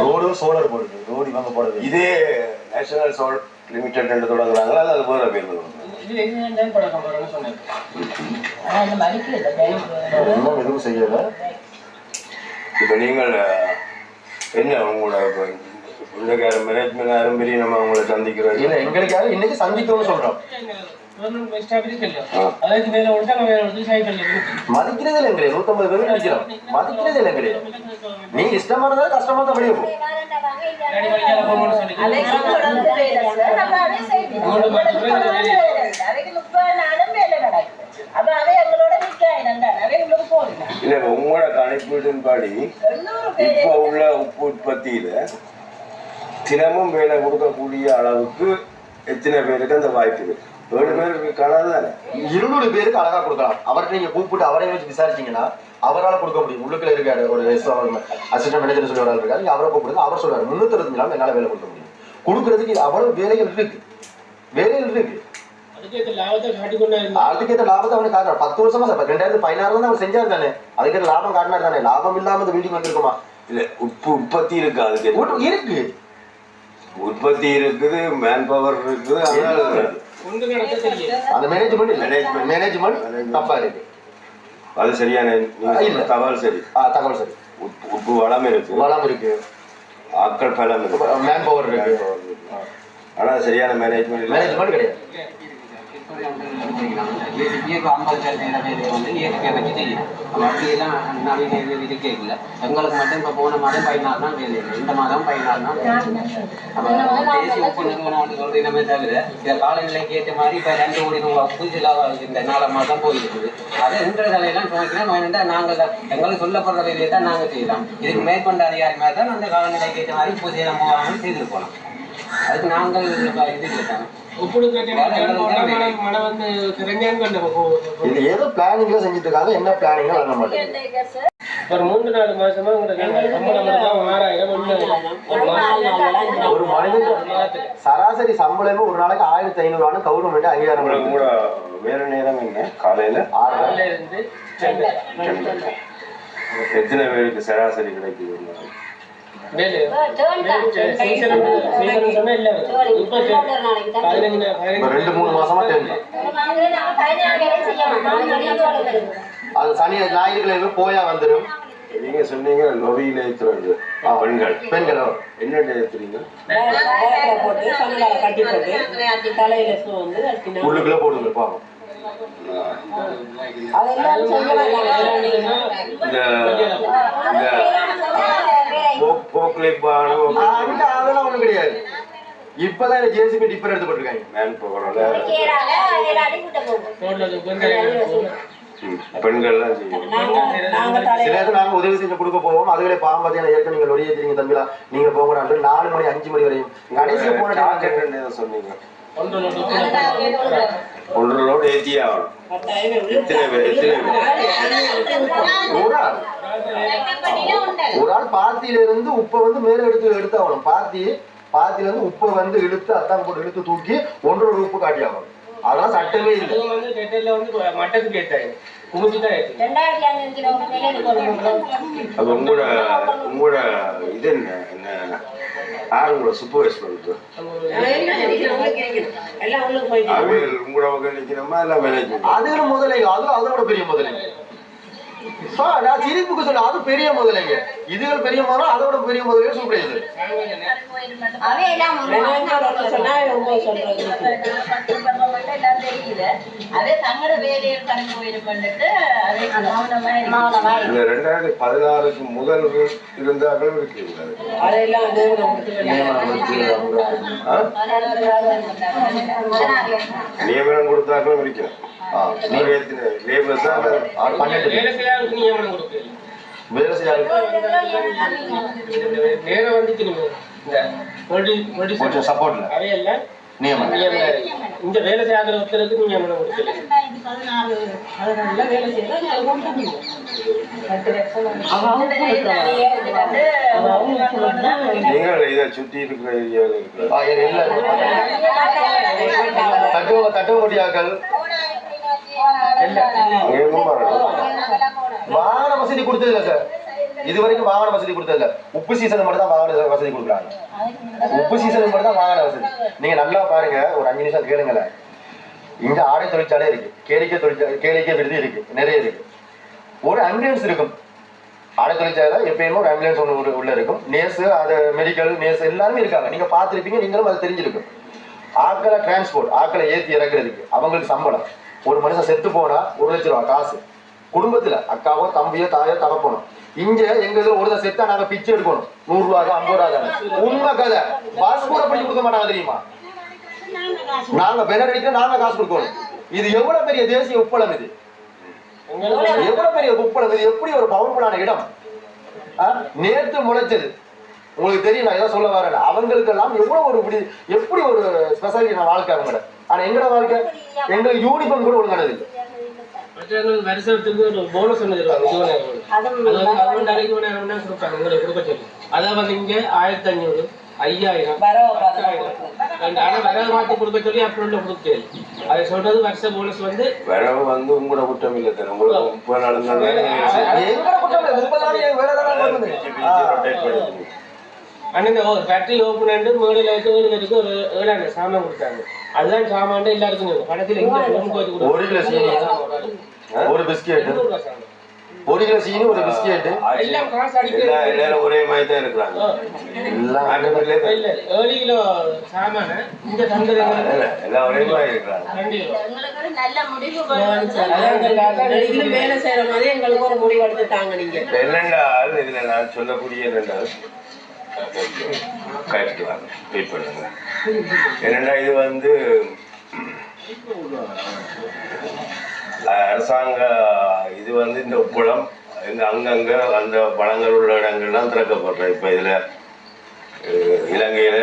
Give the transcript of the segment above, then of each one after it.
ரோடும் சோலர் போடுது ரோடு இவங்க போடுறது இதே நேஷனல் சோல் லிமிடெட் என்று தொடங்குறாங்களா? அது வேற பேர் இன்னும் எதுவும் செய்யல. இப்போ நீங்கள் என்ன உங்களோட மேனேஜ்மெண்ட் யாரும் பெரிய நம்ம அவங்கள சந்திக்கிறது இல்ல எங்களுக்காக இன்னைக்கு சந்திக்கணும்னு சொல்றோம். மதிக்கிறதே இல்லை எங்களே நூத்தம்பது பேர் நினைக்கிறோம் மதிக்கிறதே இல்லை எங்களே நீங்க இஷ்டமா இருந்தா கஷ்டமா தான் வெளியே போ. இல்லை. உங்களோட கணிப்பீட்டின்படி இப்போ உள்ள உப்பு உற்பத்தியில தினமும் வேலை கொடுக்கக்கூடிய அளவுக்கு எத்தனை பேருக்கு அந்த வாய்ப்பு இருக்கு? ஏழு பேருக்கு தானே இருநூறு பேருக்கு அழகா கொடுக்கலாம். அவர்கிட்ட நீங்க கூப்பிட்டு அவரை வச்சு விசாரிச்சீங்கன்னா அவரால கொடுக்க முடியும். உள்ளுக்குள்ள இருக்காரு ஒரு அசிஸ்டன்ட் மேனேஜர் சொல்லி ஆள் இருக்காரு. நீங்க அவரை கூப்பிடுங்க அவர் சொல்றாரு. முன்னூத்தி அறுபத்தி நாள் என்னால வேலை கொடுக்க முடியும். கொடுக்கறதுக்கு அவ்வளவு வேலைகள் இருக்கு. வேலைகள் இருக்கு. அதுக்கேற்ற லாபத்தை அவனுக்கு காட்டுறான். பத்து வருஷமா சார் ரெண்டாயிரத்தி பதினாறு தான் அவன் செஞ்சாரு தானே. அதுக்கேற்ற லாபம் காட்டினாரு தானே. லாபம் இல்லாம இந்த பில்டிங் வந்திருக்குமா? இல்ல உப்பு உற்பத்தி இருக்கு அதுக்கு இருக்கு. உற்பத்தி இருக்குது மேன் பவர் இருக்குது அந்த மேனேஜ்மெண்ட் Management. மேனேஜ்மெண்ட் தப்பா இருக்கு. அது சரியான நீங்க இல்ல. தகவல் சரி. ஆ, தகவல் சரி. உப்பு வளம் இருக்கு. வளம் இருக்கு. ஆட்கள் பலம் இருக்கு. மேன் பவர் இருக்கு ஆனா சரியான மேனேஜ்மெண்ட் மேனேஜ்மெண்ட் கிடையாது. இயற்கை ஐம்பது சதவீத வேலையை வந்து இயற்கையை வச்சு செய்யும் அப்போ அப்படியெல்லாம் நவீன இது இது எங்களுக்கு மட்டும் இப்போ போன மாதம் பதினாறு தான் வேலை இல்லை இந்த மாதம் பதினாறு தான் அப்போ தேசிய உப்பு நிறுவனம் வந்து சொல்றதுமே தவிர இந்த காலநிலைக்கு ஏற்ற மாதிரி இப்போ ரெண்டு கோடி ரூபாய் உப்பு இந்த நாலு மாதம் போயிருக்குது அது என்ற தலையெல்லாம் துவைக்கிறோம் வேணுண்டா நாங்கள் தான் எங்களுக்கு சொல்லப்படுற வேலையை தான் நாங்கள் செய்யலாம் இதுக்கு மேற்கொண்ட அதிகாரி மாதிரி தான் அந்த காலநிலைக்கு ஏற்ற மாதிரி பூஜை செய்யலாம் போகாமல் செய்திருக்கோம் அதுக்கு நாங்கள் இது இல்லை இது ஏதோ பிளானிங்ல செஞ்சுட்டு இருக்காங்க என்ன பிளானிங் வழங்க மாட்டேங்குது. ஒரு மூன்று நாலு மாசமா ஒரு மாசம் ஒரு மனிதன் சராசரி சம்பளமே ஒரு நாளைக்கு ஆயிரத்தி ஐநூறு கவர்மெண்ட் அங்கீகாரம். உங்களோட வேற நேரம் என்ன காலையில ஆறு எத்தனை பேருக்கு சராசரி கிடைக்குது? ரெண்டு மூணு மாசமா டென் அது சனி ஞாயிற்றுக்கிழமை போயா வந்துடும் நீங்க சொன்னீங்க லொவியில ஏத்துறது பெண்கள் பெண்களோ என்ன ஏத்துறீங்க போட்டு கட்டி போட்டு தலையில சூ வந்து கட்டினா உள்ளுக்குள்ள போடுங்க பாவம் அதெல்லாம் செய்ய இந்த இந்த போக்- அதெல்லாம் ஒண்ணும் கிடையாது. இப்பதான் இந்த ஜேசிபி டிப்பர் எடுத்து போட்டிருக்காங்க. மேன் பவரோட பெண்கள்லாம் செய்யும் சில நேரத்துல நாங்க உதவி செஞ்சு கொடுக்க போவோம். அதுகளே பாவம் பார்த்தீங்கன்னா ஏற்கனவே நீங்க லொடி ஏற்றிங்க தம்பிலா. நீங்க போங்க நாலு மணி அஞ்சு மணி வரையும். கடைசியில போன டார்கெட் என்ன சொன்னீங்க. ஒன்றரை லோடு ஏத்தியே ஆகணும். எத்தனை பேர் எத்தனை பேர்? ஒரு ஆள் பாத்தியில இருந்து உப்பை வந்து மேல எடுத்து எடுத்து ஆகணும் பாத்தி பாத்தியில இருந்து உப்பை வந்து இழுத்து அத்தான் போட்டு இழுத்து தூக்கி ஒன்றரை உப்பு காட்டி ஆகணும் அதெல்லாம் சட்டமே இல்லை. அதுவும் வந்து கெட்டல வந்து மட்டத்துக்கு ஏற்றி அப்ப உங்களோட உங்களோட இது என்ன என்ன யார் உங்களோட சூப்பர்வைஸ் பண்ணுறது உங்களோட நிற்கணுமா இல்லை மேனேஜ்மெண்ட் அதுல முதலைங்க அது அதோட பெரிய முதலைங்க நான் சிரிப்புக்கு சொல்ல அது பெரிய முதலைங்க இதுகள் பெரிய முதல்ல அதோட பெரிய இவங்க சொல்றது. இந்த ரெண்டாயிரத்தி பதினாறுக்கு முதல் நிறுவனம் ஆ? நியமனம் கொடுத்தாக்களும் இருக்கும் நீங்க லேபர்ஸ் பன்னெண்டு வேலை நேரம் வந்துச்சு நீங்க கொஞ்சம் சப்போர்ட்ல நியமனம். இந்த வேலை செய்யாத ஒருத்தருக்கு. நீங்கள் இதை சுற்றி இருக்கிற ஏரியாவில் இருக்கிற ஆ, எங்க இல்ல தட்டு தட்டுவடியாக்கள் வாகன வசதி கொடுத்தது இல்ல சார் இது வரைக்கும் வாகன வசதி கொடுத்ததில்ல. உப்பு சீசன் மட்டும் தான் வாகன வசதி கொடுக்குறாங்க. உப்பு சீசனுக்கு மட்டும் தான் வாகன வசதி. நீங்க நல்லா பாருங்க. ஒரு அஞ்சு நிமிஷம் கேளுங்களேன் இங்க ஆடை தொழிற்சாலை இருக்கு. கேளிக்கை தொழிற்சாலை கேளிக்கை விடுதி இருக்கு. நிறைய இருக்கு. ஒரு ஆம்புலன்ஸ் இருக்கும். ஆடை தொழிற்சாலை எப்பயுமே ஒரு ஆம்புலன்ஸ் ஒன்று உள்ள- இருக்கும். நேர்ஸ் அது மெடிக்கல் நேர்ஸ் எல்லாருமே இருக்காங்க. நீங்க பார்த்திருப்பீங்க நீங்களும் அது தெரிஞ்சிருக்கும். ஆட்களை டிரான்ஸ்போர்ட் ஆட்களை ஏத்தி இறக்குறதுக்கு அவங்களுக்கு சம்பளம். ஒரு மனுஷன் செத்து போனா ஒரு லட்ச ரூபா காசு. குடும்பத்துல அக்காவோ தம்பியோ தாயோ தகப்பனோ இங்க எங்க இதுல ஒரு செத்தா நாங்க பிச்சை எடுக்கணும். நூறு ரூபாய் ஐம்பது ரூபா உண்மை கதை. பாஸ் கூட பண்ணி கொடுக்க மாட்டாங்க தெரியுமா? நாங்க பெனர் அடிக்க நாங்க காசு கொடுக்கணும். இது எவ்வளவு பெரிய தேசிய உப்பளம் இது? எவ்வளவு பெரிய உப்பளம் இது? எப்படி ஒரு பவர்ஃபுல்லான இடம்? ஆ? நேத்து முளைச்சது. உங்களுக்கு தெரியும் நான் எதை சொல்ல வரேன். அவங்களுக்கெல்லாம் எவ்வளவு ஒரு எப்படி ஒரு ஸ்பெஷாலிட்டி நான் வாழ்க்கை அவங்களோட? ஆனா எங்கட வாழ்க்கை? எங்களுக்கு யூனிஃபார்ம் கூட ஒழுங்கானது இல்லை. வருஷத்துக்கு ஒரு போனஸ் கொடுப்பாங்க? அதை வந்து இங்க ஆயிரத்தி அஞ்சூறு ஐயாயிரம் ஆனா வரவு மாத்தி கொடுக்க சொல்லி உள்ள கொடுக்க அதை சொல்றது வருஷ போனஸ் வந்து வரவு வந்து உங்களோட குற்றம் இல்லை தானே உங்களுக்கு முப்பது நாள் இருந்தாலும் அண்ணன் ஃபேக்டரி ஓப்பன் ஆண்டு மேடையில் வச்சு ஏழு இருக்கு ஒரு ஏழாண்டு சாமான் கொடுத்தாங்க அதுதான் சாமான் எல்லாருக்கும். படத்துல. ஒரு கிலோ சீனி ஒரு பிஸ்கெட். ஒரு கிலோ சீனி ஒரு பிஸ்கெட் எல்லாம் காசு அடிக்கிறது. எல்லா- எல்லாரும் ஒரே மாதிரி தான் இருக்கிறாங்க. எல்லாம் தான். இல்ல ஏழு கிலோ சாமான இந்த இல்ல, எல்லாம் ஒரே மாதிரி இருக்கிறாங்க. எங்களுக்கு நல்ல முடிவு அதான் வேலை செய்யற மாதிரி எங்களுக்கு ஒரு முடிவு எடுத்துட்டாங்க நீங்க. என்னென்றால் இதுல நான் சொல்லக்கூடிய என்னென்றால் கரெக்ட் வாங்க வெயிட் பண்ணுங்க. என்னென்னா இது வந்து அரசாங்க இது வந்து இந்த உப்புளம் இந்த அங்கங்க அந்த பழங்கள் உள்ள இடங்கள்லாம் திறக்கப்படுற இப்ப இதுல இலங்கையில் இலங்கையில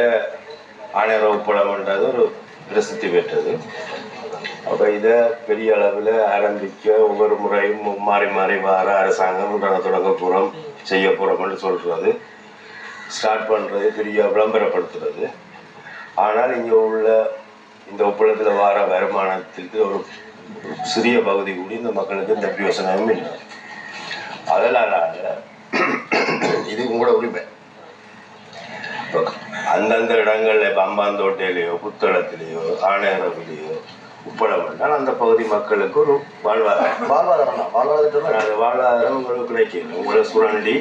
ஆணையர உப்பளம்ன்றது ஒரு பிரசித்தி பெற்றது. அப்ப இதை பெரிய அளவில் ஆரம்பிக்க ஒவ்வொரு முறையும் மாறி மாறி வர அரசாங்கம் தொடங்க போகிறோம் செய்ய போகிறோம்னு சொல்றது. ஸ்டார்ட் பண்ணுறது பெரிய விளம்பரப்படுத்துறது. ஆனால் இங்கே உள்ள இந்த ஒப்பளத்தில் வர வருமானத்துக்கு ஒரு சிறிய பகுதி கூடி இந்த மக்களுக்கு இந்த பிரயோசனமும் இல்லை. அதனால இது உங்களோட உரிமை. அந்தந்த இடங்கள்ல இப்ப அம்பாந்தோட்டையிலையோ புத்தளத்திலேயோ ஆணையரவிலேயோ உப்பளம் என்றால் அந்த பகுதி மக்களுக்கு ஒரு வாழ்வாதாரம். வாழ்வாதாரம் அந்த வாழ்வாதாரம் உங்களுக்கு கிடைக்கல. உங்களை சுரண்டி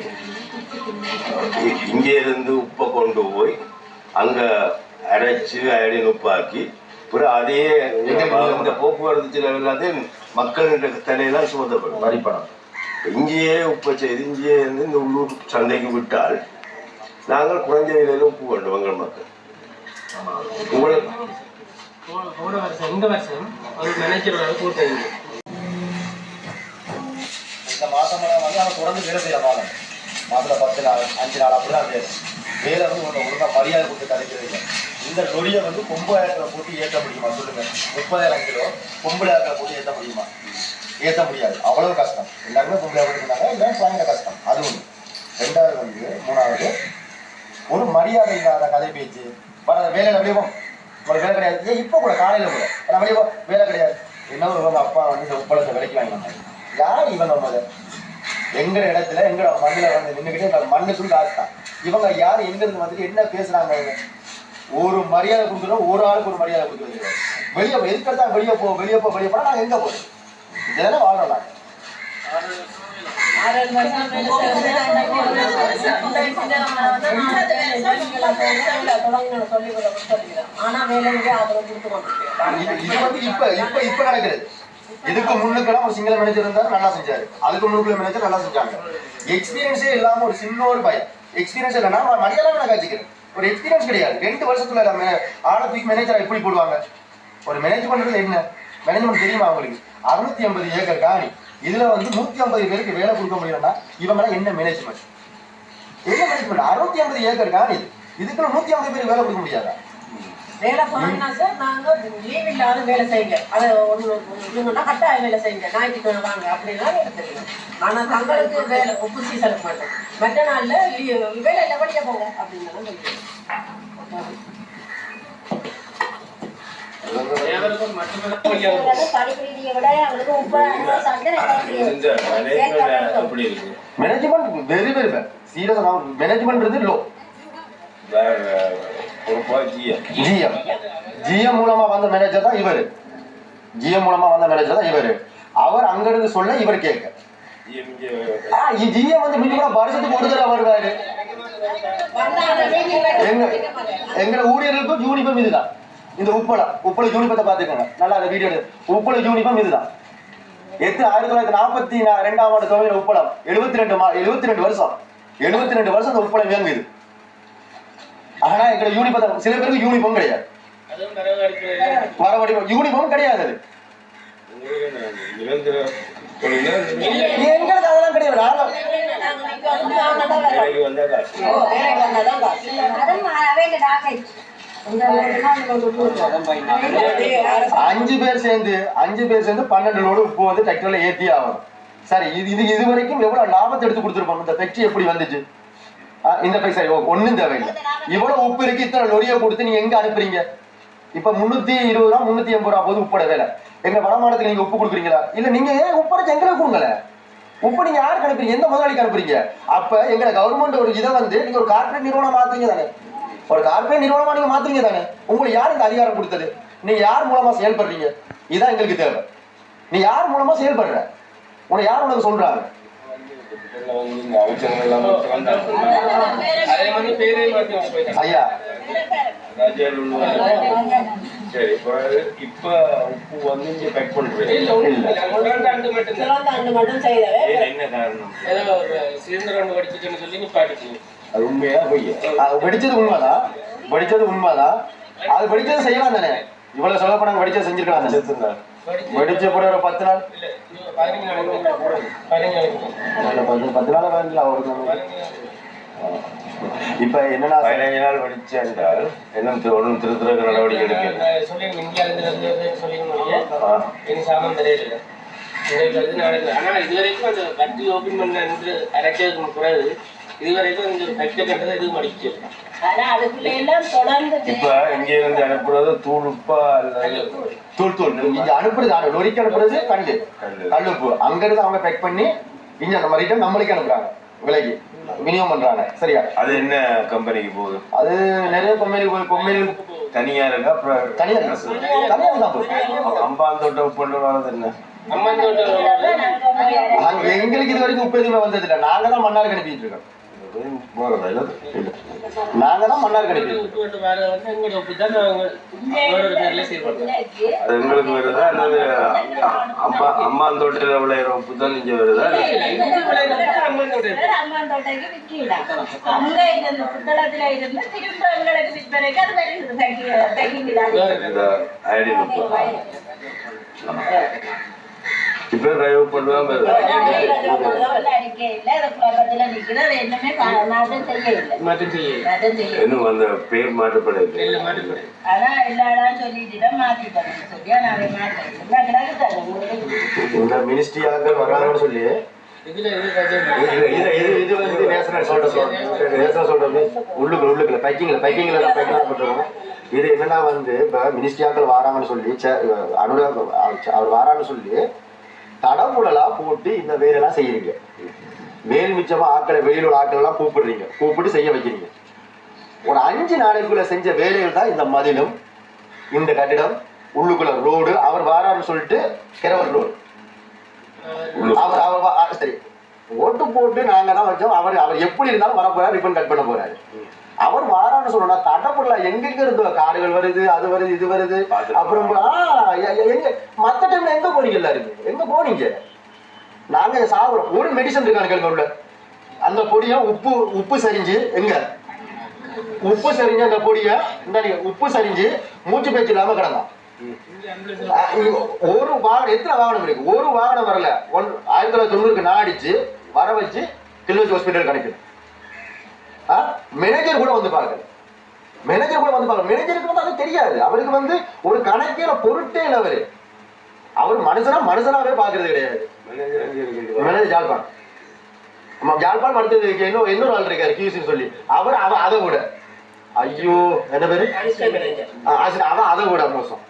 இ- இங்கே இருந்து உப்பை கொண்டு போய் அங்க அரைச்சு அயடின் உப்பாக்கி அப்புறம் அதையே இந்த போக்குவரத்து செலவு எல்லாத்தையும் மக்களின் தலையெல்லாம் சுமத்தப்படும். வரிப்பணம். இங்கேயே உப்பை செய்து இங்கேயே இருந்து இந்த உள்ளூர் சந்தைக்கு விட்டால் நாங்கள் குறைஞ்ச விலையில உப்பு வேண்டும் எங்கள் மக்கள். உங்களுக்கு போன வருஷம் இந்த வருஷம் ஒரு மேனேஜரோட கூட்டம் இந்த மாசம் வந்து அவன் தொடர்ந்து வேலை செய்யற மாதம். மாசத்துல பத்து நாள் அஞ்சு நாள் அப்படிதான் வேலை வேலை வந்து உங்களை ஒழுங்காக மரியாதை கொடுத்து கிடைக்கிறது இந்த நொடியை வந்து பொம்பளாயிரத்துல போட்டு ஏற்ற முடியுமா சொல்லுங்க. முப்பதாயிரம் கிலோ பொம்பளாயிரத்துல போட்டு ஏற்ற முடியுமா? ஏற்ற முடியாது. அவ்வளவு கஷ்டம். எல்லாருமே பொம்பளை போட்டுருந்தாங்க எல்லாம் சாயங்க கஷ்டம். அது ஒன்று ரெண்டாவது வந்து மூணாவது ஒரு மரியாதை இல்லாத கதை பேச்சு. வர வேலையில வெளியே ஒரு வேலை கிடையாது. ஏன் இப்போ கூட காலையில் கூட ஏன்னா வெளியே வேலை கிடையாது. என்ன ஒரு அப்பா வந்து இந்த உப்பளத்தை விலைக்கு வாங்கினாங்க யார் இவன் முதல்ல எங்கட இடத்துல எங்கட மண்ணில் வந்து நின்றுக்கிட்டு மண்ணுக்குள் காசுதான் இவங்க யார் எங்க இருந்து வந்துட்டு என்ன பேசுறாங்க? ஒரு மரியாதை கொடுக்குறோம் ஒரு ஆளுக்கு ஒரு மரியாதை கொடுக்குறது. வெளியே எதுக்கெடுத்தா வெளியே போ வெளியே போ வெளியே போனா நாங்க எங்க போறோம் இதெல்லாம் வாழ்றோம் நாங்க ஆறு வருஷம் வேலை தொடங்கணும் சொல்லி சொல்லிக்கிறோம் ஆனா வேலைக்கு ஆதரவு இப்ப இப்ப இப்ப நடக்கிறது இதுக்கு முன்னுக்கெல்லாம் ஒரு சிங்கள மேனேஜர் இருந்தாரு நல்லா செஞ்சாரு. அதுக்கு முன்னுக்குள்ள மேனேஜர் நல்லா செஞ்சாங்க. எக்ஸ்பீரியன்ஸே இல்லாம ஒரு சின்ன ஒரு பயம். எக்ஸ்பீரியன்ஸ் இல்லைன்னா நான் மரியாதை நான் காய்ச்சிக்கிறேன். ஒரு எக்ஸ்பீரியன்ஸ் கிடையாது. ரெண்டு வருஷத்துல நம்ம ஆளை தூக்கி மேனேஜரா எப்படி போடுவாங்க? ஒரு மேனேஜ் பண்றது என்ன? மேனேஜ்மெண்ட் தெரியுமா அவங்களுக்கு அறுநூத்தி ஐம்பது ஏக்கர் காணி. இதுல வந்து நூத்தி ஐம்பது பேருக்கு வேலை கொடுக்க முடியலன்னா இவங்கெல்லாம் என்ன மேனேஜ்மெண்ட் என்ன மேனேஜ்மெண்ட் அறுநூத்தி ஐம்பது ஏக்கர் காணி. இதுக்குள்ள நூத்தி ஐம்பது பேருக்கு வேலை கொடுக்க முடியாதா? வேலை போனோம்னா சார் நாங்க லீவ் இல்லாத வேலை செய்யுங்க அதை ஒண்ணு இல்லைங்கன்னா கட்டாய வேலை செய்யுங்க ஞாயிற்றுக்கிழமை வாங்க. அப்படின்னா வேலை செய்யணும் ஆனா தங்களுக்கு வேலை ஒப்பு சீசனுக்கு மாட்டோம். மற்ற நாள்ல லீவ் வேலை இல்லை படிக்க போங்க. அப்படின்னு மேனேஜ்மெண்ட் அப்படி இருக்கு. மேனேஜ்மெண்ட் வெரி வெரி பேட் சீரியஸா மேனேஜ்மெண்ட் லோ ஜிஎம் ஜிஎம் மூலமா வந்த மேனேஜர் தான் இவரு. ஜிஎம் மூலமா வந்த மேனேஜர் தான் இவரு. அவர் அங்க இருந்து சொல்ல இவர் கேட்க. ஜிஎம் வந்து மினிமம் வருஷத்துக்கு ஒரு தடவை வருவாரு எங்க எங்க ஊழியர்களுக்கும் யூனிஃபார்ம் இதுதான். இந்த உப்பளை உப்பளை யூனிஃபார்த்தை பாத்துக்கோங்க நல்லா அந்த வீடியோ உப்பளை யூனிஃபார்ம் இதுதான். எத்து ஆயிரத்தி தொள்ளாயிரத்தி நாற்பத்தி ரெண்டாம் ஆண்டு துவங்கின உப்பளம். எழுபத்தி ரெண்டு எழுபத்தி ரெண்டு வருஷம். எழுபத்தி ரெண்டு வருஷம் அந்த உப்பளம் இயங்குது. ஆனா எங்க யூனிஃபார்ம் சில பேருக்கு யூனிஃபார்ம் கிடையாது. வரவடி யூனிஃபார்ம் கிடையாது அது. எங்களுக்கு அதெல்லாம் கிடையாது. அஞ்சு பேர் சேர்ந்து அஞ்சு பேர் சேர்ந்து பன்னெண்டு லோடு உப்பு வந்து டிராக்டர்ல ஏத்தி ஆகணும். சரி இது இது இது வரைக்கும் எவ்வளவு லாபத்தை எடுத்து கொடுத்துருப்பாங்க? இந்த ஃபேக்டரி எப்படி வந்துச்சு? இந்த பைசா ஒன்றும் தேவையில்லை. இவ்வளவு உப்பு இருக்கு இத்தனை லொரியை கொடுத்து நீங்க எங்க அனுப்புறீங்க? இப்ப முன்னூத்தி இருபது ரூபா முன்னூத்தி எண்பது ரூபா போது உப்போட வேலை. எங்க வடமாநிலத்துக்கு நீங்க உப்பு கொடுக்குறீங்களா? இல்ல நீங்க ஏன் உப்படைச்சு எங்களுக்கு கொடுங்களேன்? உப்பு நீங்க யாருக்கு அனுப்புறீங்க? எந்த முதலாளிக்கு அனுப்புறீங்க? அப்ப எங்க கவர்மெண்ட் ஒரு இதை வந்து நீங்க ஒரு கார்ப்பரேட் நிறுவனம் மாத்துறீங்க தானே? ஒரு கார்ப்பரேட் நிறுவனமா நீங்க மாத்துறீங்க தானே? உங்களுக்கு யார் இந்த அதிகாரம் கொடுத்தது? நீங்க யார் மூலமா செயல்படுறீங்க? இதான் எங்களுக்கு தேவை. நீ யார் மூலமா செயல்படுற? உன்னை யார் உனக்கு சொல்றாங்க? ஐயா சரி இப்போ இப்ப உப்பு வந்து இங்க பேக் பண்றேன் இல்ல மட்டும் என்ன காரணம் ஏதோ ஒரு சிலிண்டர் ஒன்று வெடிச்சிட்டுன்னு சொல்லி நிப்பாட்டிச்சு அது உண்மையா அது வெடிச்சது உண்மைதான் வெடிச்சது உண்மைதான் அது வெடிச்சது செய்யலாம் தானே இவ்வளவு சொல்ல போனாங்க வெடிச்சது செஞ்சிருக்கலாம் தானே வெடிச்ச கூட ஒரு பத்து நாள்? இது பதினஞ்சு பதினஞ்சு பத்து நாள் வேண்டிய அவருக்கு பதினஞ்சு இப்ப என்னன்னா பதினஞ்சு நாள் வடிச்சு என்றால் என்ன ஒன்றும் திருத்துறக்கு நடவடிக்கை எடுக்க சொல்லிருங்க இந்தியாவிலிருந்து இருந்து சொல்லிருந்தோம் இனி சாமான் தெரியல. இன்றைக்கு வந்து நாளைக்கு ஆனா இதுவரைக்கும் அந்த வட்டி ஓபன் பண்ண என்று அரைக்கிறதுக்கு பிறகு இதுவரைக்கும் இந்த எல்லாம் தொடர்ந்து இப்ப இங்க இருந்து அனுப்புறது தூள் உப்பா அல்லது தூள் தூள். இங்க அனுப்புறது லொரிக்கு அனுப்புறது கண்டு கல்லு. கல்லுப்பு. அங்க இருந்து அவங்க பேக் பண்ணி இங்க நம்ம ரிட்டர்ன் நம்மளுக்கு அனுப்புறாங்க. விலைக்கு. விநியோகம் பண்றாங்க. சரியா? அது என்ன கம்பெனிக்கு போகுது? அது நிறைய கொம்மையில் கொம்மையில் தனியா இருக்கா அப்புறம் தனியா. தனியா தான். போகுது அம்பாந்தோட்ட உப்பு வர்றது என்ன? எங்களுக்கு இது வரைக்கும் உப்பு எதுவுமே வந்தது இல்ல நாங்க தான் மன்னாருக்கு அனுப்பிட்டு இருக்கோம். நாங்க தான் விட்டு விட்டு வேற வந்து எங்களோட உப்பு தான் நாங்க வேறொரு பேர்ல செயல்படுறோம் அது எங்களுக்கு வருதா அல்லது அம்மா அம்மாந்தோட்டில் விளையிற உப்பு தான் இங்க வருதா எங்களுக்கு ஐடி இப்ப மட்டும் செய்யல இன்னும் அந்த பேர் இந்த மினிஸ்ட்ரி ஆட்கள் வர்றாங்கன்னு சொல்லி. உள்ளுக்குள்ள பைக்கிங்ல பைக்கிங்ல பைக்கிங் போட்டுருவோம் இது என்னன்னா வந்து இப்ப மினிஸ்ட்ரி ஆட்கள் வராங்கன்னு சொல்லி சே- அனுராக் அவர் வரான்னு சொல்லி தடம்புடலா போட்டு இந்த வேலையெல்லாம் செய்யறீங்க. வேல் மிச்சமா ஆட்களை வெளியில ஆட்கள் எல்லாம் கூப்பிடுறீங்க. கூப்பிட்டு செய்ய வைக்கிறீங்க. ஒரு அஞ்சு நாளைக்குள்ள செஞ்ச வேலைகள் தான் இந்த மதிலும் இந்த கட்டிடம் உள்ளுக்குள்ள ரோடு அவர் வாரான்னு சொல்லிட்டு கிரவர் ரோடு. அவர் அவர் சரி. ஓட்டு போட்டு நாங்க தான் வச்சோம். அவர் அவர் எப்படி இருந்தாலும் வர போறாரு ரிப்பன் கட் பண்ண போறாரு. அவர் வாரான்னு சொல்லணும்னா தடப்படல எங்கெங்க இருந்தோ காடுகள் வருது அது வருது இது வருது. அப்புறம் எங்க மத்த டைம்ல எங்க போனீங்க எல்லாருமே? எங்க போனீங்க? நாங்க சாப்பிடுறோம். ஒரு மெடிசன் இருக்கான கேள்வி உள்ள அந்த பொடியை உப்பு உப்பு சரிஞ்சு எங்க? உப்பு சரிஞ்சு அந்த பொடியை இந்த உப்பு சரிஞ்சு மூச்சு பேச்சு இல்லாம கிடந்தான். ஒரு வாகனம் எத்தனை வாகனம் இருக்கு? ஒரு வாகனம் வரல. ஒன் ஆயிரத்தி தொள்ளாயிரத்தி தொண்ணூறுக்கு நான் அடிச்சு வர வச்சு கிளிநொச்சி ஹாஸ்பிட்டல் கிடைக்கும் மேனேஜர் கூட வந்து பார்க்கல மேனேஜர் கூட வந்து பார்க்கல மேனேஜருக்கு வந்து அது தெரியாது. அவருக்கு வந்து ஒரு கணக்கில பொருட்டே இல்லை அவரு. அவர் மனுஷனா மனுஷனாவே பாக்குறது கிடையாது. மேனேஜர் ஜாழ்பான் ஆமா ஜாழ்பான் அடுத்தது இன்னும் இன்னொரு ஆள் இருக்காரு கியூசின்னு சொல்லி. அவர் அவன் அதை விட ஐயோ என்ன பேரு? அவன் அதை விட மோசம்.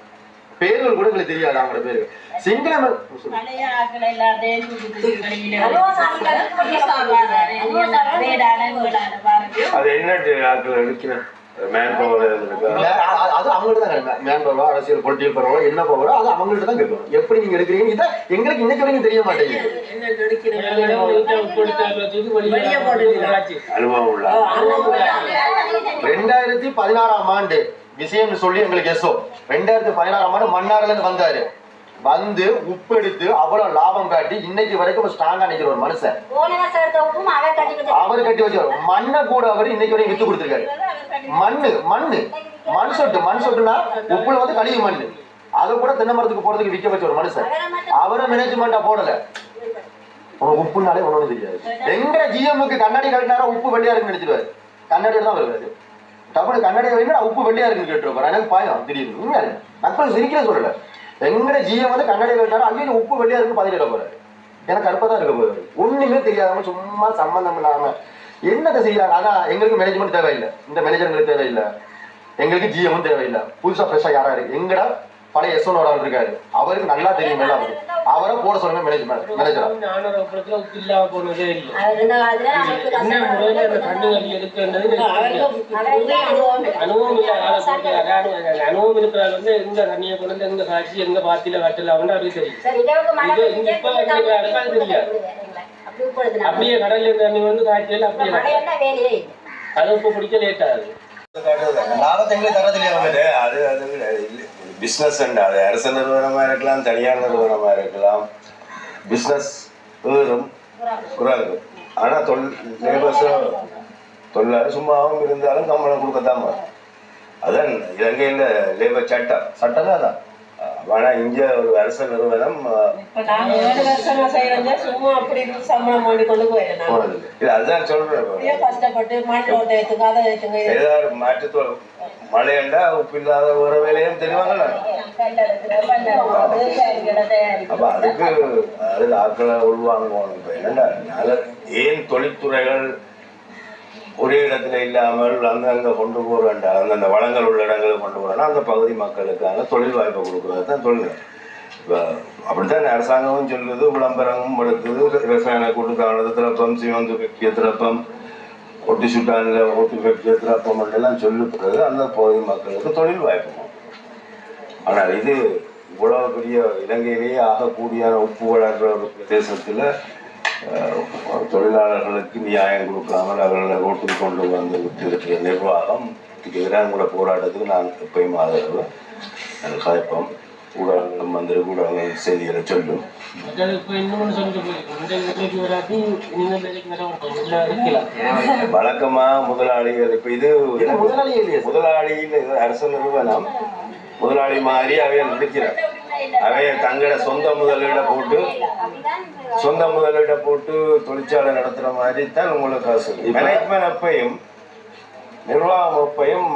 பேர்கள் கூட எங்களுக்கு தெரியாது அவங்களோட பேர்கள். சிங்கள அது என்ன ஆட்கள் மேன் பவர் அது அவங்கள்ட்ட தான் மேன் பவரோ அரசியல் பொலிட்டிக்கல் பவரோ என்ன பவரோ அது அவங்கள்ட்ட தான் எப்படி நீங்க எடுக்கிறீங்க இதை எங்களுக்கு இன்னைக்கு வரைக்கும் தெரிய மாட்டேங்குது. அனுபவம் உள்ள. ரெண்டாயிரத்தி பதினாறாம் ஆண்டு விஷயம் சொல்லி எங்களுக்கு எஸ்ஓ ரெண்டாயிரத்தி பதினாறாம் ஆண்டு மன்னார்ல இருந்து வந்தாரு. வந்து உப்பு எடுத்து அவ்வளவு லாபம் காட்டி இன்னைக்கு வரைக்கும் ஸ்ட்ராங்கா நிக்கிற ஒரு மனுஷன். அவர் கட்டி வச்சார் மண்ணை கூட அவர் இன்னைக்கு வரைக்கும் வித்து கொடுத்துருக்காரு. மண்ணு மண்ணு மண் சொட்டு மண் சொட்டுனா உப்புல வந்து கழிவு மண்ணு அதை கூட தென்னை மரத்துக்கு போறதுக்கு விற்க வச்ச ஒரு மனுஷன். அவரை மேனேஜ்மெண்டா போடல. உனக்கு உப்புனாலே ஒண்ணும் தெரியாது. எங்க ஜிஎம்முக்கு கண்ணாடி கட்டினாரா உப்பு வெள்ளையா இருக்குன்னு நினைச்சிருவாரு. கண்ணாடியில தான் வருவாரு. தமிழ் கண்ணாடி வைங்கன்னா உப்பு வெள்ளையா இருக்குன்னு கேட்டுருப்பாரு எனக்கு பாயம் திடீர்னு. உண்மையா மக்கள் சிரிக்கல சொல்லல. எங்கட ஜிஎம் வந்து கண்ணாடி கட்டினாரா அங்கேயும் உப்பு வெள்ளையா இருக்குன்னு பதிலிட போறாரு. எனக்கு கருப்பா தான் இருக்க போகுது. ஒண்ணுமே தெரியாதவங்க சும்மா சம்பந்தம் இல்லாம என்னத்தை செய்யறாங்க அதான் எங்களுக்கு மேனேஜ்மெண்ட் தேவையில்லை. இந்த மேனேஜர்களுக்கு தேவையில்லை. எங்களுக்கு ஜிஎம் தேவையில்லை. புதுசா ஃப்ரெஷ்ஷா யாரா இருக்கு? எங்கடா பழைய எஸ்ஓனோட இருக்காரு அவருக்கு நல்லா தெரியும் எல்லாம் அவரை போட சொல்லுங்க மேனேஜ்மெண்ட் மேனேஜரா இல்லாம போனதே இல்லை. அனுபவம் இல்ல இருக்கிறார் வந்து எங்க தண்ணியை கொண்டு எங்க காய்ச்சி எங்க பாத்தியில கட்டல அவன் அவருக்கு தெரியும். அப்படியே கடல்ல இருந்த தண்ணி வந்து காய்ச்சல் அப்படியே இல்லை. அது பிடிக்க லேட் ஆகுது. லாபத்தை எங்களுக்கு தர தெரியாம அது அது அது பிஸ்னஸ் அது அரசு நிறுவனமா இருக்கலாம் தனியார் நிறுவனமா இருக்கலாம். பிஸ்னஸ் ஏறும் குறையும் ஆனா தொல் லேபர்ஸ் தொழிலாளர் சும்மாவும் இருந்தாலும் சம்பளம் கொடுக்கத்தான். அதான் இலங்கையில் லேபர் சட்டம் சட்டமே அதான். ஆனா இங்க ஒரு அரசு நிறுவனம் இல்ல அதுதான் சொல்றேன். அப்படியே மழையண்டா உப்பு இல்லாத ஒரு வேலையும் தெரிவாங்கல்ல அப்ப அதுக்கு அது ஆட்களை உள்வாங்குவோம் இப்ப என்னடா ஏன் தொழில்துறைகள் ஒரே இடத்துல இல்லாமல் அங்கங்க கொண்டு போக அந்தந்த வளங்கள் உள்ள இடங்களில் கொண்டு போறோம்னா அந்த பகுதி மக்களுக்கான தொழில் வாய்ப்பை கொடுக்குறது தான் தொழில். இப்போ அப்படித்தான் அரசாங்கமும் சொல்லுது விளம்பரமும் எடுக்குது ரசாயன கூட்டுத்தானது திறப்பம் சிவந்து வெக்கிய திறப்பம் ஒட்டி சுட்டாங்க ஒட்டி வெக்கிய திறப்பம் எல்லாம் அந்த பகுதி மக்களுக்கு தொழில் வாய்ப்பு ஆனால் இது இவ்வளோ பெரிய இலங்கையிலேயே ஆகக்கூடிய உப்பு வளர்கிற ஒரு பிரதேசத்தில் தொழிலாளர்களுக்கு நியாயம் கொடுக்காமல் அவர்களை ரோட்டுக்கு கொண்டு வந்து விட்டிருக்கிற நிர்வாகம் இதுக்கு எதிராக கூட போராட்டத்துக்கு நான் எப்பயும் ஆதரவு அது கதைப்போம் ஊடகங்களும் வந்து ஊடகங்கள் செய்திகளை சொல்லும். வழக்கமா முதலாளிகள் இப்ப இது. முதலாளியில் அரசு நிறுவனம். முதலாளி மாதிரி அவைய நிற்கிறார் அவைய தங்களோட சொந்த முதலீட போட்டு சொந்த முதலீட போட்டு தொழிற்சாலை நடத்துற மாதிரி தான் உங்களுக்கு காசு மேனேஜ்மெண்ட் அப்பையும் நிர்வாகம் அப்பையும்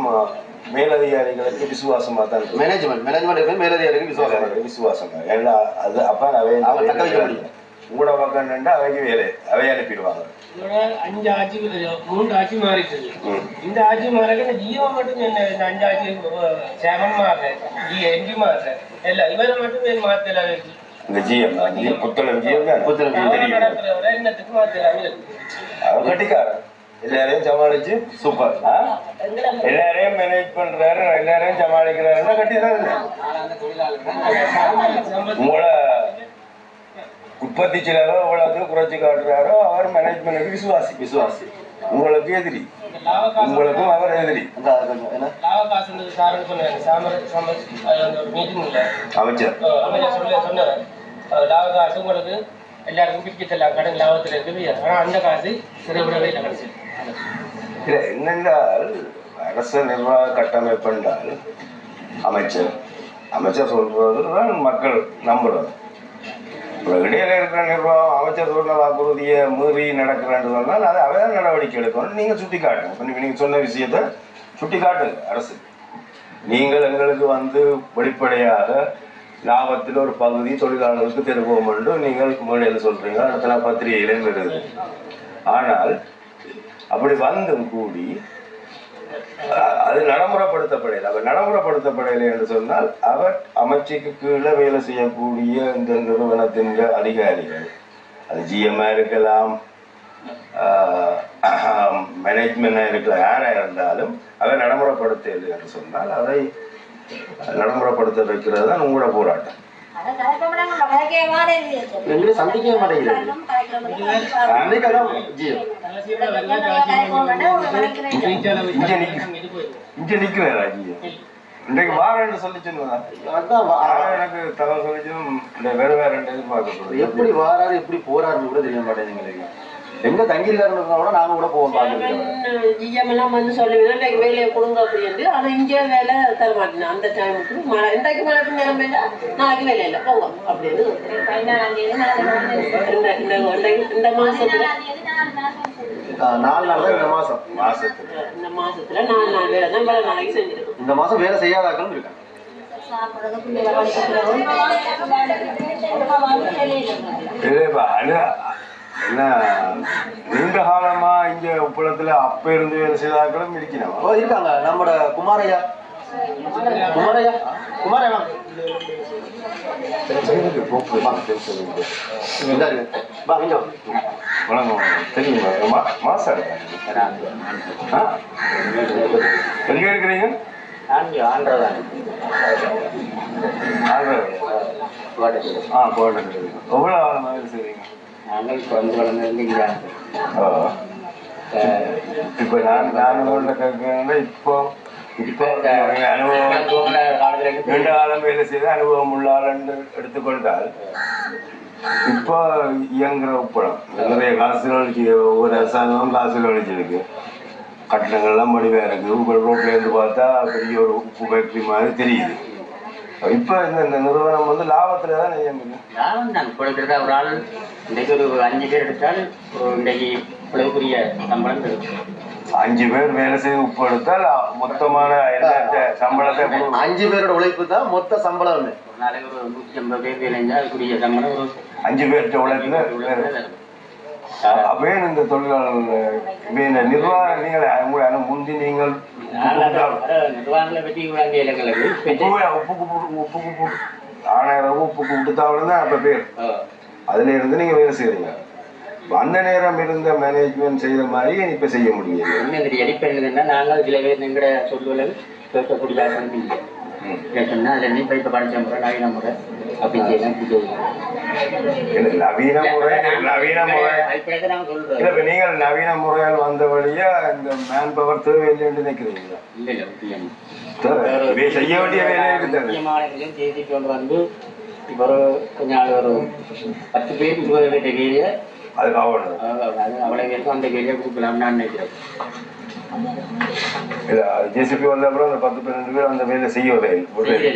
மேலதிகாரிகளுக்கு விசுவாசமா தான் இருக்கு. மேனேஜ்மெண்ட் மேனேஜ்மெண்ட் மேலதிகாரிக்கு விசுவாசம். விசுவாசம் ஏன்னா அது அப்ப அவை தக்க வைக்க முடியும். கூட பக்கம் நின்று அவைக்கு வேலை அவை அனுப்பிடுவாங்க அஞ்சு ஆட்சி மூன்று ஆட்சி மாறிட்டு. இந்த ஆட்சி மாறல இந்த ஜியோ மட்டும் என்ன இந்த அஞ்சு ஆட்சி சேமன் மாற ஜி எம்பி மாற இல்ல இவரை மட்டும் ஏன் மாத்தல இந்த ஜிஎம் புத்தளம் ஜிஎம் புத்தளம் என்னத்துக்கு அவர் கட்டிக்காரன் எல்லாரையும் சமாளிச்சு சூப்பர் எல்லாரையும் மேனேஜ் பண்றாரு எல்லாரையும் சமாளிக்கிறாருன்னா கட்டிதான் உங்களோட உற்பத்தி செலவை எவ்வளவு குறைச்சு காட்டுறாரோ அவர் மேனேஜ்மெண்ட்டுக்கு விசுவாசி. விசுவாசி. உங்களுக்கு எதிரி. உங்களுக்கும் அவர் எதிரி. அமைச்சர். சொன்னார். லாபகாசு உங்களுக்கு எல்லாருக்கும் பிரிக்க செல்லாம் கடன் லாபத்தில் இருக்குது. ஆனா அந்த காசு சிறைவிடவே இல்லை கடைசி இல்ல என்னென்றால் அரசு நிர்வாக கட்டமைப்பு என்றால் அமைச்சர். அமைச்சர் சொல்றதுதான் மக்கள் நம்புறது. இடையில இருக்கிற நிர்வாகம் அமைச்சர் சொன்ன வாக்குறுதியை மீறி நடக்கிறேன்னு சொன்னால் அது அவைதான் நடவடிக்கை எடுக்கணும் நீங்கள் சுட்டி காட்டுங்க இப்போ நீங்கள் சொன்ன விஷயத்த சுட்டி காட்டுங்க அரசு. நீங்கள் எங்களுக்கு வந்து வெளிப்படையாக லாபத்தில் ஒரு பகுதி தொழிலாளர்களுக்கு திருப்போம் என்று நீங்கள் மேடையில் சொல்றீங்க. அடுத்த பத்திரிகையிலும் வருது ஆனால் அப்படி வந்தும் கூடி அது நடைமுறைப்படுத்தப்படையில். அவர் நடைமுறைப்படுத்தப்படையில்லை என்று சொன்னால் அவர் அமைச்சுக்கு கீழே வேலை செய்யக்கூடிய இந்த நிறுவனத்தின் அதிகாரிகள். அது ஜிஎம்மா இருக்கலாம் மேனேஜ்மெண்டாக இருக்கலாம் யாராக இருந்தாலும் அவர் நடைமுறைப்படுத்தலை என்று சொன்னால் அதை நடைமுறைப்படுத்த வைக்கிறது தான் உங்களோட போராட்டம். சந்திக்கவே மாட்டேங்குது. இங்கே நிற்கிறேன் ராஜி இன்றைக்கு வாரேன்னு சொல்லி சொன்னதா அதான் வா- எனக்கு தகவல் சொல்லிச்சும் வேற வேற ரெண்டு எதிர்பார்க்க எப்படி வாராரு எப்படி போறாருன்னு கூட தெரிய மாட்டேங்குது எங்க தங்கியிருக்காருன்னு கூட நாங்க கூட போவோம் பாத்துருக்கோம் ஜிஎம் எல்லாம் வந்து சொல்லுவீங்க இன்றைக்கு வேலையை கொடுங்க அப்படின்னு ஆனா இங்கே வேலை தர மாட்டேன். அந்த டைமுக்கு மழை இன்றைக்கு மழை நேரம் வேலை நாளைக்கு வேலை இல்லை போங்க அப்படின்னு. இந்த இந்த இந்த- இந்த மாசத்துல. நாலு நாள் தான் இந்த மாசம். மாசத்துக்கு இந்த மாசத்துல நாலு நாள் வேலை தான் வேலை நாளைக்கு செஞ்சிருக்கோம். இந்த மாசம் வேலை செய்யாதாக்களும் இருக்காங்க இல்லைப்பா என்ன நீண்ட காலமா இங்க உப்பளத்துல அப்ப இருந்து வேலை செய்தாக்களும் இருக்கணும் ஓ இருக்காங்க. நம்மட குமாரையா குமாரையா குமாரையா. தெரியுமா? மா- மாசம் இருக்கா? ஆ? எங்க இருக்கிறீங்க? ஆந்திரா. ஆ போட்டு எவ்வளவு காலமா வேலை செய்றீங்க? நாங்கள் இங்கே ஓ. இப்ப நான் நான் உள்ள கேட்கிறேன்னா இப்போ இப்போ அனுபவம் நீண்ட காலம் வேலை செய்த அனுபவம் உள்ள ஆளுன்னு எடுத்துக்கொண்டால் இப்போ இயங்குற உப்பளம் நிறைய காசுகள் அழிச்சு ஒவ்வொரு அரசாங்கமும் காசுகள் அழிச்சிருக்கு கட்டணங்கள்லாம் மலிவாக இருக்குது உங்கள் ரோட்ல இருந்து பார்த்தா பெரிய ஒரு உப்பு ஃபேக்ட்ரி மாதிரி தெரியுது இப்போ இந்த இந்த நிறுவனம் வந்து லாபத்தில் தான் இயங்குது லாபம் தான். கொடுக்குறதா ஒரு ஆள் இன்றைக்கு ஒரு அஞ்சு பேர் எடுத்தால் ஒரு இன்றைக்கு உழைப்புரிய சம்பளம் இருக்கு அஞ்சு பேர் வேலை செய்து உப்பு எடுத்தால் மொத்தமான எல்லாத்த சம்பளத்தை கொடு- அஞ்சு பேரோட உழைப்பு தான் மொத்த சம்பளமே. ஒரு நாளைக்கு ஒரு நூற்றி ஐம்பது பேர் வேலை செஞ்சால் அதுக்குரிய சம்பளம் ஒரு அஞ்சு பேர்கிட்ட உழைப்புல அப்பவே இந்த தொழிலாளர்கள் நிர்வாக நீங்கள் முந்தி நீங்கள் உப்பு உப்பு உப்பு உப்பு கொடுத்தாலும் தான் அப்ப பேர். அதுல இருந்து நீங்க வேலை செய்றீங்க. இப்ப அந்த நேரம் இருந்த மேனேஜ்மெண்ட் செய்யற மாதிரி இப்ப செய்ய முடியல இந்த எடிப்பெண்ணுன்னா நாங்கள் சில பேர் எங்கட சொல்லுவது கேட்கக்கூடிய இல்லை. கேட்டோம்னா அதில் நீ இப்போ படித்த முறை நவீன முறை? நவீன முறை நவீன முறை. இல்ல இப்ப நீங்கள் நவீன முறையால் வந்த வழியா இந்த மேன் பவர் நினைக்கிறீங்களா? இல்லை முக்கியம். தேவை. இவை செய்ய வேண்டிய வேலை இருக்குது. செய்தி கொண்டு வந்து இப்போ ஒரு கொஞ்ச நாள் ஒரு பத்து பேர் இருபது பேர் வேலையை அதுக்கு ஆகணும் அது அவ்வளோ பேருக்கும் அந்த நான் நினைக்கிறேன். இல்ல ஜேசிபி வந்த அப்புறம் அந்த பத்து பன்னெண்டு பேர் அந்த வேலை செய்ய விடையில்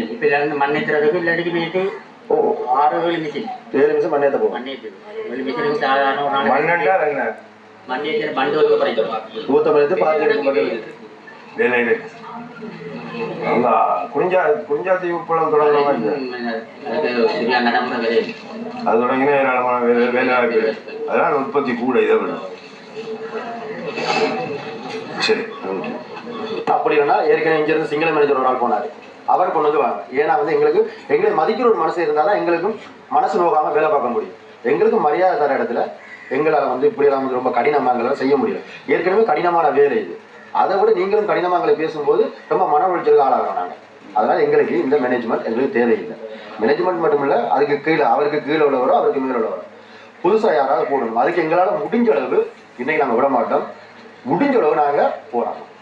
இப்போ இதில் மண் ஏற்றுறதுக்கு இல்லாட்டி போயிட்டு ஓ. ஆறு ஏழு மிஷின் ஏழு நிமிஷம் மண்ணேத்த போகும் மண் ஏற்று ஏழு மிஷினுக்கு சாதாரண ஒரு நாளைக்கு மண்ணென்றால் என்ன? மண் ஏற்ற பண்டு வந்து குறைக்கிறோம் ஊத்தம் எடுத்து பார்த்து வேலை இருக்கு நல்லா குறிஞ்சா வேலை இல்லை. அது தொடங்கினா ஏராளமான வேலை வேலை உற்பத்தி கூட இதை விட. சரி அப்படி இல்லைன்னா ஏற்கனவே இங்கேருந்து சிங்கள மேனேஜர் ஒரு ஆள் போனார். அவர் கொண்டு வந்து வாங்க. ஏன்னா வந்து எங்களுக்கு எங்களை மதிக்கிற ஒரு மனசு இருந்தாதான் எங்களுக்கும் மனசு நோக்காமல் வேலை பார்க்க முடியும். எங்களுக்கும் மரியாதை தர இடத்துல எங்களால் வந்து இப்படியெல்லாம் வந்து ரொம்ப கடினமாங்களை செய்ய முடியல. ஏற்கனவே கடினமான வேலை இது. அதை விட நீங்களும் கடினமாங்களை பேசும்போது ரொம்ப மன உளைச்சலுக்கு ஆளாகிறோம் நாங்கள் அதனால் எங்களுக்கு இந்த மேனேஜ்மெண்ட் எங்களுக்கு தேவையில்லை. மேனேஜ்மெண்ட் மட்டும் இல்லை அதுக்கு கீழே அவருக்கு கீழே உள்ளவரோ அவருக்கு மேலே உள்ளவரோ. புதுசாக யாராவது போடணும். அதுக்கு எங்களால் முடிஞ்ச அளவு இன்றைக்கி நாங்கள் விட மாட்டோம் முடிஞ்ச அளவு நாங்கள் போராடணும்